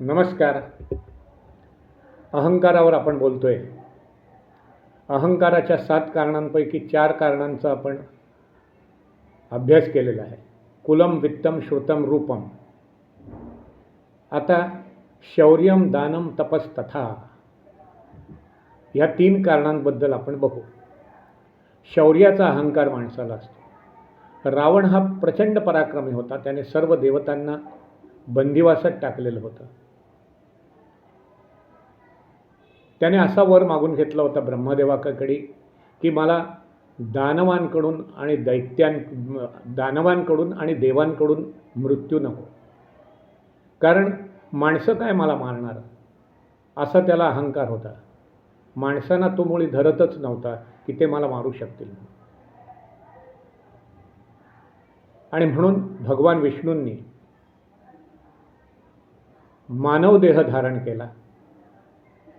नमस्कार. अहंकारावर आपण बोलतोय. अहंकाराच्या सात कारणांपैकी चार कारणांचा आपण अभ्यास केलेला आहे. कुलम वित्तम श्रुतम रूपम. आता शौर्यम दानम तपस तथा ह्या तीन कारणांबद्दल आपण बघू. शौर्याचा अहंकार माणसाला असतो. रावण हा प्रचंड पराक्रमी होता. त्याने सर्व देवतांना बंदिवासात टाकलेलं होतं. त्याने असा वर मागून घेतला होता ब्रह्मदेवाकडे की मला दानवांकडून आणि दैत्यां दानवांकडून आणि देवांकडून मृत्यू नको. कारण माणसं काय मला मारणार? असा त्याला अहंकार होता. माणसांना तो मुळी धरतच नव्हता की ते मला मारू शकतील. आणि म्हणून भगवान विष्णूंनी मानव देह धारण केला.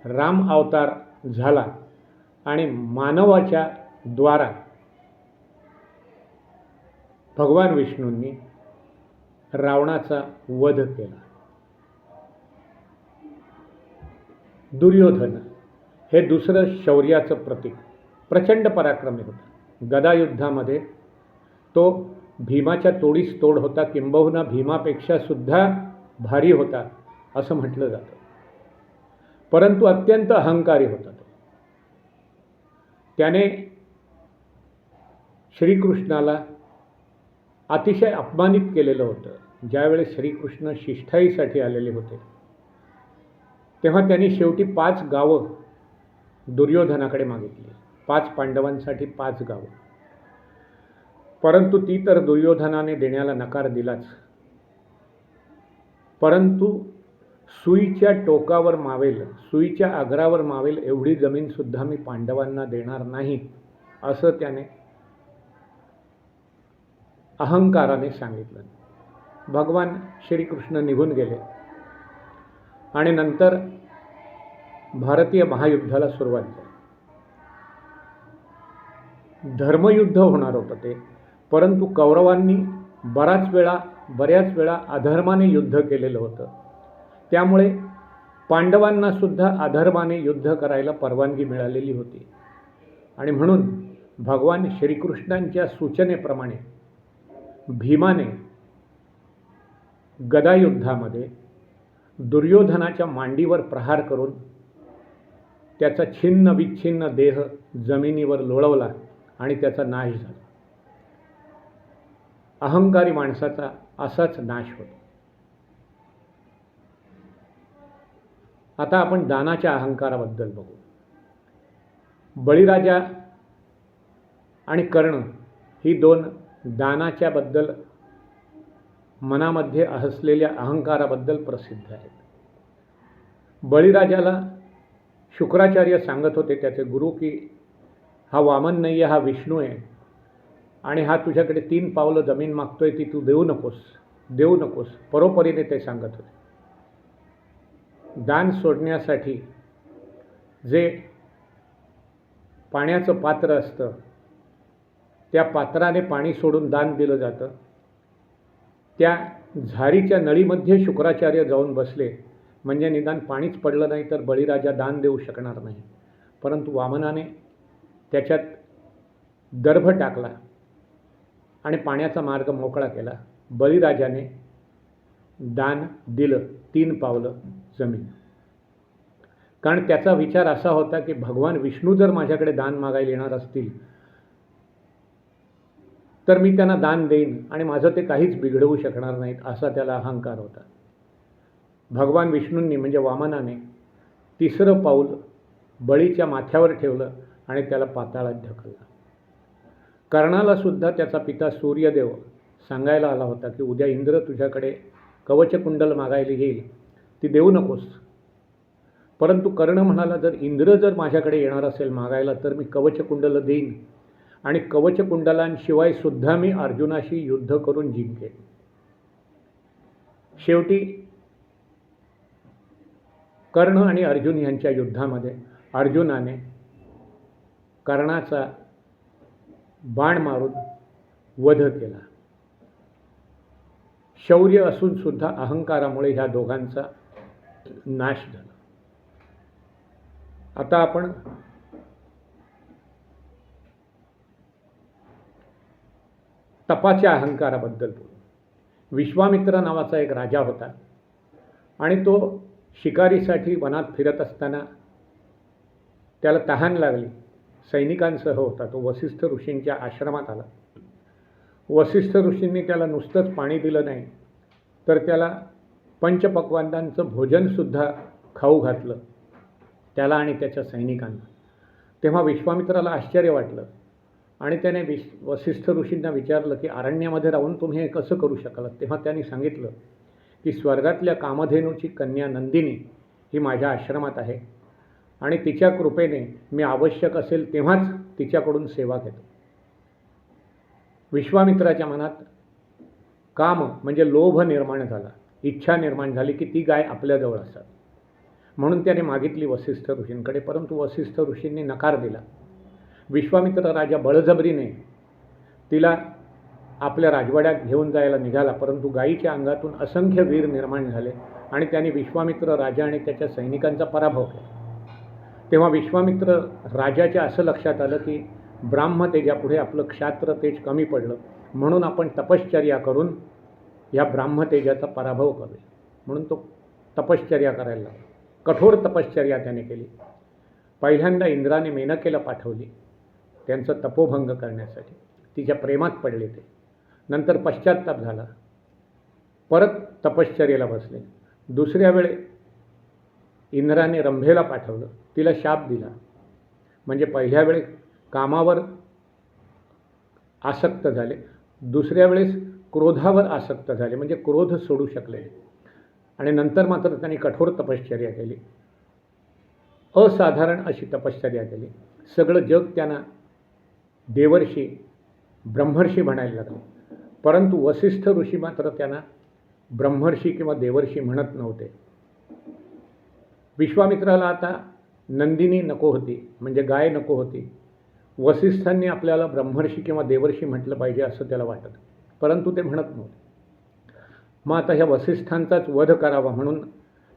राम अवतार झाला आणि मानवाच्या द्वारा भगवान विष्णूंनी रावणाचा वध केला. दुर्योधन हे दुसरं शौर्याचं प्रतीक प्रचंड पराक्रमी होता. गदायुद्धामध्ये तो भीमाच्या तोडीस तोड होता किंबहुना भीमापेक्षा सुद्धा भारी होता असं म्हटलं जातं. परंतु अत्यंत अहंकारी होता तो. त्याने श्रीकृष्णाला अतिशय अपमानित केलेलं होतं. ज्यावेळेस श्रीकृष्ण शिष्ठाईसाठी आलेले होते तेव्हा त्यांनी शेवटी पाच गावं दुर्योधनाकडे मागितली. पाच पांडवांसाठी पाच गावं. परंतु ती तर दुर्योधनाने देण्याला नकार दिलाच. परंतु सुईच्या टोकावर मावेल सुईच्या आग्रावर मावेल एवढी जमीनसुद्धा मी पांडवांना देणार नाही असं त्याने अहंकाराने सांगितलं. भगवान श्रीकृष्ण निघून गेले. आणि नंतर भारतीय महायुद्धाला सुरुवात झाली. धर्मयुद्ध होणार होतं ते परंतु कौरवांनी बराच वेळा बऱ्याच वेळा अधर्माने युद्ध केलेलं होतं. त्यामुळे पांडवांना सुद्धा अधर्माने युद्ध करायला परवानगी मिळालेली होती. आणि म्हणून भगवान श्रीकृष्णांच्या सूचनेप्रमाणे भीमाने गदायुद्धामध्ये दुर्योधनाच्या मांडीवर प्रहार करून त्याचा छिन्न विच्छिन्न देह जमिनीवर लोळवला आणि त्याचा नाश झाला. अहंकारी माणसाचा असाच नाश होतो. आता आपण दानाच्या अहंकाराबद्दल बघू. बळीराजा आणि कर्ण ही दोन दानाच्याबद्दल मनामध्ये हसलेल्या अहंकाराबद्दल प्रसिद्ध आहेत. बळीराजाला शुक्राचार्य सांगत होते त्याचे गुरु की हा वामन नाही आहे हा विष्णू आहे आणि हा तुझ्याकडे तीन पावलं जमीन मागतोय ती तू देऊ नकोस देऊ नकोस. परोपरीने ते सांगत होते. दान सोडण्यासाठी जे पाण्याचं पात्र असतं त्या पात्राने पाणी सोडून दान दिलं जातं. त्या झारीच्या नळीमध्ये शुक्राचार्य जाऊन बसले. म्हणजे निदान पाणीच पडलं नाही तर बळीराजा दान देऊ शकणार नाही. परंतु वामनाने त्याच्यात दर्भ टाकला आणि पाण्याचा मार्ग मोकळा केला. बळीराजाने दान दिलं तीन पावलं. जमीन. कारण त्याचा विचार असा होता की भगवान विष्णू जर माझ्याकडे दान मागायला येणार असतील तर मी त्यांना दान देईन आणि माझं ते काहीच बिघडवू शकणार नाहीत असा त्याला अहंकार होता. भगवान विष्णूंनी म्हणजे वामनाने तिसरं पाऊल बळीच्या माथ्यावर ठेवलं आणि त्याला पाताळात ढकललं. कर्णाला सुद्धा त्याचा पिता सूर्यदेव सांगायला आला होता की उद्या इंद्र तुझ्याकडे कवचकुंडल मागायला येईल ती देऊ नकोस. परंतु कर्ण म्हणाला जर इंद्र जर माझ्याकडे येणार असेल मागायला तर मी कवचकुंडल देईन. आणि कवचकुंडलांशिवाय सुद्धा मी अर्जुनाशी युद्ध करून जिंकेन. शेवटी कर्ण आणि अर्जुन यांच्या युद्धामध्ये अर्जुनाने कर्णाचा बाण मारून वध केला. शौर्य असून सुद्धा अहंकारामुळे ह्या दोघांचा नाश झाला. आता आपण तपाच्या अहंकाराबद्दल बोलू. विश्वामित्र नावाचा एक राजा होता आणि तो शिकारीसाठी वनात फिरत असताना त्याला तहान लागली. सैनिकांसह होता तो. वसिष्ठ ऋषींच्या आश्रमात आला. वसिष्ठ ऋषींनी त्याला नुसतंच पाणी दिलं नाही तर त्याला पंचपक्वांनांचं भोजनसुद्धा खाऊ घातलं. त्याला आणि त्याच्या सैनिकांना. तेव्हा विश्वामित्राला आश्चर्य वाटलं आणि त्याने विश वसिष्ठ ऋषींना विचारलं की अरण्यामध्ये राहून तुम्ही हे कसं करू शकाल तेव्हा त्यांनी सांगितलं की स्वर्गातल्या कामधेनूची कन्या नंदिनी ही माझ्या आश्रमात आहे आणि तिच्या कृपेने मी आवश्यक असेल तेव्हाच तिच्याकडून सेवा घेतो. विश्वामित्राच्या मनात काम म्हणजे लोभ निर्माण झाला. इच्छा निर्माण झाली की ती गाय आपल्याजवळ असावी म्हणून त्याने मागितली वसिष्ठ ऋषींकडे परंतु वसिष्ठ ऋषींनी नकार दिला. विश्वामित्र राजा बळजबरीने तिला आपल्या राजवाड्यात घेऊन जायला निघाला परंतु गायीच्या अंगातून असंख्य वीर निर्माण झाले आणि त्याने विश्वामित्र राजा आणि त्याच्या सैनिकांचा पराभव केला. तेव्हा विश्वामित्र राजाच्या असं लक्षात आलं की ब्राह्म तेजापुढे आपलं क्षात्र तेज कमी पडलं. म्हणून आपण तपश्चर्या करून या ब्राह्मतेजाचा पराभव करेल म्हणून तो तपश्चर्या करायला लागला. कठोर तपश्चर्या त्याने केली. पहिल्यांदा इंद्राने मेनकेला पाठवली त्यांचं तपोभंग करण्यासाठी. तिच्या प्रेमात पडले ते. नंतर पश्चात्ताप झाला. परत तपश्चर्येला बसले. दुसऱ्या वेळे इंद्राने रंभेला पाठवलं. तिला शाप दिला. म्हणजे पहिल्या वेळेस कामावर आसक्त झाले. दुसऱ्या वेळेस क्रोधावर आसक्त झाले म्हणजे क्रोध सोडू शकले आणि नंतर मात्र त्यांनी कठोर तपश्चर्या केली. असाधारण अशी तपश्चर्या केली. सगळं जग त्यांना देवर्षी ब्रह्मर्षी म्हणायला लागले. परंतु वसिष्ठ ऋषी मात्र त्यांना ब्रह्मर्षी किंवा देवर्षी म्हणत नव्हते. विश्वामित्राला आता नंदिनी नको होती म्हणजे गाय नको होती. वसिष्ठांनी आपल्याला ब्रह्मर्षी किंवा देवर्षी म्हटलं पाहिजे असं त्याला वाटत. परंतु ते म्हणत नव्हते. मग आता ह्या वसिष्ठांचाच वध करावा म्हणून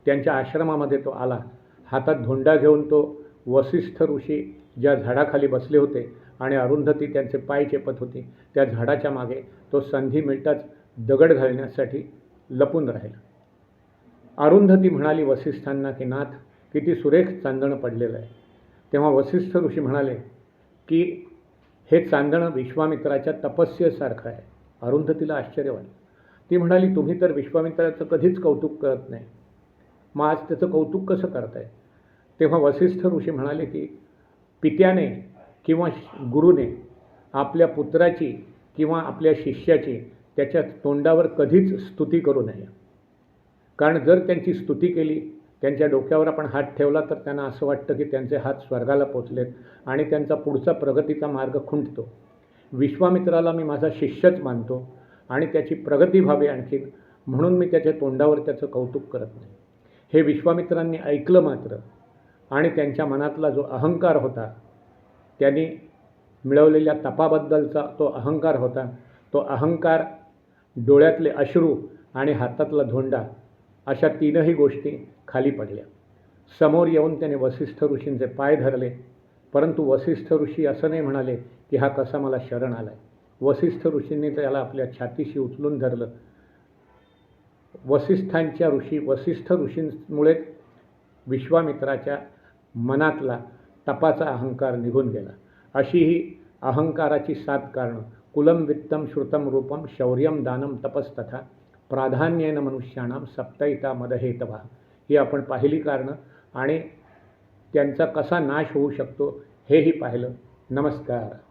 त्यांच्या आश्रमामध्ये तो आला. हातात धोंडा घेऊन तो वसिष्ठ ऋषी ज्या झाडाखाली बसले होते आणि अरुंधती त्यांचे पाय चेपत होती त्या झाडाच्या मागे तो संधी मिळताच दगड घालण्यासाठी लपून राहिला. अरुंधती म्हणाली वसिष्ठांना की नाथ किती सुरेख चांदणं पडलेलं आहे. तेव्हा वसिष्ठ ऋषी म्हणाले की हे चांदणं विश्वामित्राच्या तपस्येसारखं आहे. अरुंधतीला आश्चर्य वाटलं. ती म्हणाली तुम्ही तर विश्वामित्राचं कधीच कौतुक करत नाही. मग आज त्याचं कौतुक कसं करताय? तेव्हा वसिष्ठ ऋषी म्हणाले की पित्याने किंवा गुरुने आपल्या पुत्राची किंवा आपल्या शिष्याची त्याच्या तोंडावर कधीच स्तुती करू नये. कारण जर त्यांची स्तुती केली त्यांच्या डोक्यावर आपण हात ठेवला तर त्यांना असं वाटतं की त्यांचे हात स्वर्गाला पोचलेत आणि त्यांचा पुढचा प्रगतीचा मार्ग खुंटतो. विश्वामित्राला मी माझा शिष्यच मानतो आणि त्याची प्रगती व्हावी आणखीन म्हणून मी त्याच्या तोंडावर त्याचं कौतुक करत नाही. हे विश्वामित्रांनी ऐकलं मात्र आणि त्यांच्या मनातला जो अहंकार होता त्यांनी मिळवलेल्या तपाबद्दलचा तो अहंकार होता तो अहंकार डोळ्यातले अश्रू आणि हातातला धोंडा अशा तीनही गोष्टी खाली पडल्या. समोर येऊन त्याने वसिष्ठ ऋषींचे पाय धरले. परंतु वसिष्ठ ऋषी असं नाही म्हणाले की हा कसा मला शरण आला आहे वसिष्ठ ऋषींनी त्याला आपल्या छातीशी उचलून धरलं. वसिष्ठांच्या ऋषी वसिष्ठ ऋषींमुळे विश्वामित्राच्या मनातला तपाचा अहंकार निघून गेला. अशी ही अहंकाराची सात कारणं. कुलम वित्तम श्रुतम रूपम शौर्यम दानम तपस्तथा प्राधान्येन मनुष्याणाम सप्तयिता मदहेतवा. ही आपण पाहिली कारणं आणि त्यांचा कसा नाश होऊ शकतो हेही पाहिलं. नमस्कार.